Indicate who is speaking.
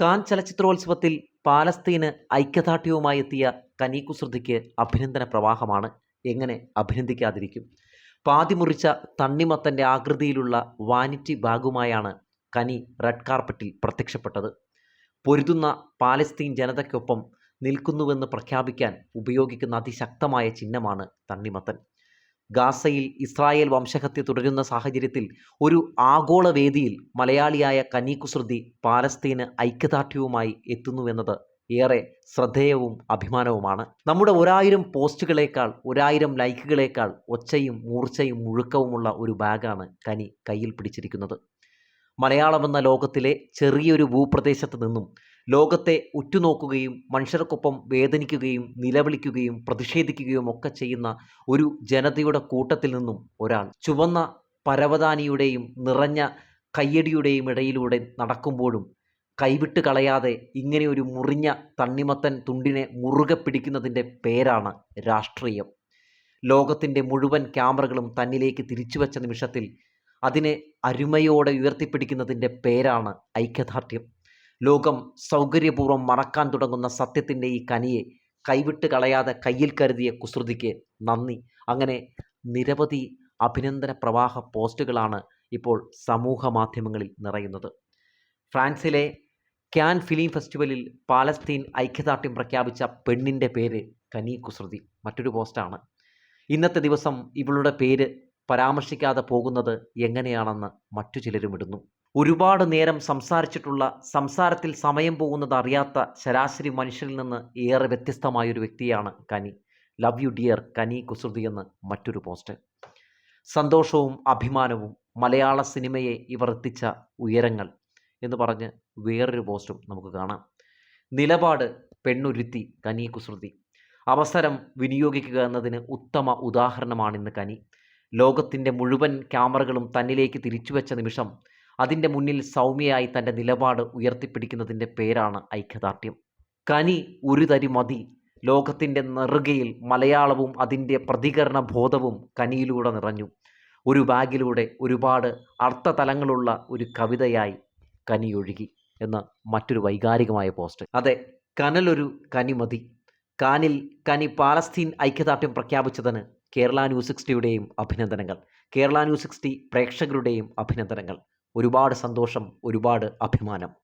Speaker 1: Can ചലച്ചിത്രോത്സവത്തിൽ പാലസ്തീന് ഐക്യദാർഢ്യവുമായി എത്തിയ കനി കുസൃതിക്ക് അഭിനന്ദന പ്രവാഹമാണ്. എങ്ങനെ അഭിനന്ദിക്കാതിരിക്കും? പാതിമുറിച്ച തണ്ണിമത്തന്റെ ആകൃതിയിലുള്ള വാനിറ്റി ബാഗുമായാണ് കനി റെഡ് കാർപ്പറ്റിൽ പ്രത്യക്ഷപ്പെട്ടത്. പൊരുതുന്ന പാലസ്തീൻ ജനതയ്ക്കൊപ്പം നിൽക്കുന്നുവെന്ന് പ്രഖ്യാപിക്കാൻ ഉപയോഗിക്കുന്ന അതിശക്തമായ ചിഹ്നമാണ് തണ്ണിമത്തൻ. ഗാസയിൽ ഇസ്രായേൽ വംശഹത്യ തുടരുന്ന സാഹചര്യത്തിൽ ഒരു ആഗോള വേദിയിൽ മലയാളിയായ കനി കുസൃതി പാലസ്തീന് ഐക്യദാർഢ്യവുമായി എത്തുന്നുവെന്നത് ഏറെ ശ്രദ്ധേയവും അഭിമാനവുമാണ്. നമ്മുടെ ഒരായിരം പോസ്റ്റുകളേക്കാൾ ഒരായിരം ലൈക്കുകളേക്കാൾ ഒച്ചയും മൂർച്ചയും മുഴുക്കവുമുള്ള ഒരു ബാഗാണ് കനി കയ്യിൽ പിടിച്ചിരിക്കുന്നത്. മലയാളമെന്ന ലോകത്തിലെ ചെറിയൊരു ഭൂപ്രദേശത്ത് നിന്നും ലോകത്തെ ഉറ്റുനോക്കുകയും മനുഷ്യർക്കൊപ്പം വേദനിക്കുകയും നിലവിളിക്കുകയും പ്രതിഷേധിക്കുകയും ഒക്കെ ചെയ്യുന്ന ഒരു ജനതയുടെ കൂട്ടത്തിൽ നിന്നും ഒരാൾ. ചുവന്ന പരവതാനിയുടെയും നിറഞ്ഞ കയ്യടിയുടെയും ഇടയിലൂടെ നടക്കുമ്പോഴും കൈവിട്ട് കളയാതെ ഇങ്ങനെ ഒരു മുറിഞ്ഞ തണ്ണിമത്തൻ തുണ്ടിനെ മുറുകെ പിടിക്കുന്നതിന്റെ പേരാണ് രാഷ്ട്രീയം. ലോകത്തിന്റെ മുഴുവൻ ക്യാമറകളും തന്നിലേക്ക് തിരിച്ചുവച്ച നിമിഷത്തിൽ അതിനെ അരുമയോടെ ഉയർത്തിപ്പിടിക്കുന്നതിന്റെ പേരാണ് ഐക്യദാർഢ്യം. ലോകം സൗകര്യപൂർവം മറക്കാൻ തുടങ്ങുന്ന സത്യത്തിന്റെ ഈ കനിയെ കൈവിട്ട് കളയാതെ കയ്യിൽ കരുതിയ കുസൃതിക്ക് നന്ദി. അങ്ങനെ നിരവധി അഭിനന്ദന പ്രവാഹ പോസ്റ്റുകളാണ് ഇപ്പോൾ സമൂഹ മാധ്യമങ്ങളിൽ നിറയുന്നത്. ഫ്രാൻസിലെ ക്യാൻ ഫിലിം ഫെസ്റ്റിവലിൽ പാലസ്തീൻ ഐക്യദാർഢ്യം പ്രഖ്യാപിച്ച പെണ്ണിന്റെ പേര് കനി കുസൃതി. മറ്റൊരു പോസ്റ്റാണ്. ഇന്നത്തെ ദിവസം ഇവളുടെ പേര് പരാമർശിക്കാതെ പോകുന്നത് എങ്ങനെയാണെന്ന് മറ്റു ചിലരും ഇടുന്നു. ഒരുപാട് നേരം സംസാരിച്ചിട്ടുള്ള സംസാരത്തിൽ സമയം പോകുന്നത് അറിയാത്ത ശരാശരി മനുഷ്യരിൽ നിന്ന് ഏറെ വ്യത്യസ്തമായൊരു വ്യക്തിയാണ് Kani. Love you dear Kani Kusruti എന്ന് മറ്റൊരു പോസ്റ്റ് സന്തോഷവും അഭിമാനവും മലയാള സിനിമയെ ഇവർ എത്തിച്ച ഉയരങ്ങൾ എന്ന് പറഞ്ഞ് വേറൊരു പോസ്റ്റും നമുക്ക് കാണാം. നിലപാട് പെണ്ണുരുത്തി കനി കുസൃതി. അവസരം വിനിയോഗിക്കുക എന്നതിന് ഉത്തമ ഉദാഹരണമാണിന്ന് കനി. ലോകത്തിന്റെ മുഴുവൻ ക്യാമറകളും തന്നിലേക്ക് തിരിച്ചുവെച്ച നിമിഷം അതിന്റെ മുന്നിൽ സൗമ്യയായി തന്റെ നിലപാട് ഉയർത്തിപ്പിടിക്കുന്നതിന്റെ പേരാണ് ഐക്യദാർഢ്യം. കനി ഒരു തരി മതി. ലോകത്തിന്റെ നെറുകയിൽ മലയാളവും അതിന്റെ പ്രതികരണ ബോധവും കനിയിലൂടെ നിറഞ്ഞു. ഒരു ബാഗിലൂടെ ഒരുപാട് അർത്ഥതലങ്ങളുള്ള ഒരു കവിതയായി കനിയൊഴുകി എന്ന് മറ്റൊരു വൈകാരികമായ പോസ്റ്റ്. അതെ കനലൊരു കനിമതി കാനിൽ കനി പാലസ്തീൻ ഐക്യദാർഢ്യം പ്രഖ്യാപിച്ചതിന് കേരള ന്യൂസ് സിക്സ്റ്റിയുടെയും അഭിനന്ദനങ്ങൾ. കേരള ന്യൂസ് സിക്സ്റ്റി പ്രേക്ഷകരുടെയും അഭിനന്ദനങ്ങൾ. ഒരുപാട് സന്തോഷം ഒരുപാട് അഭിമാനം.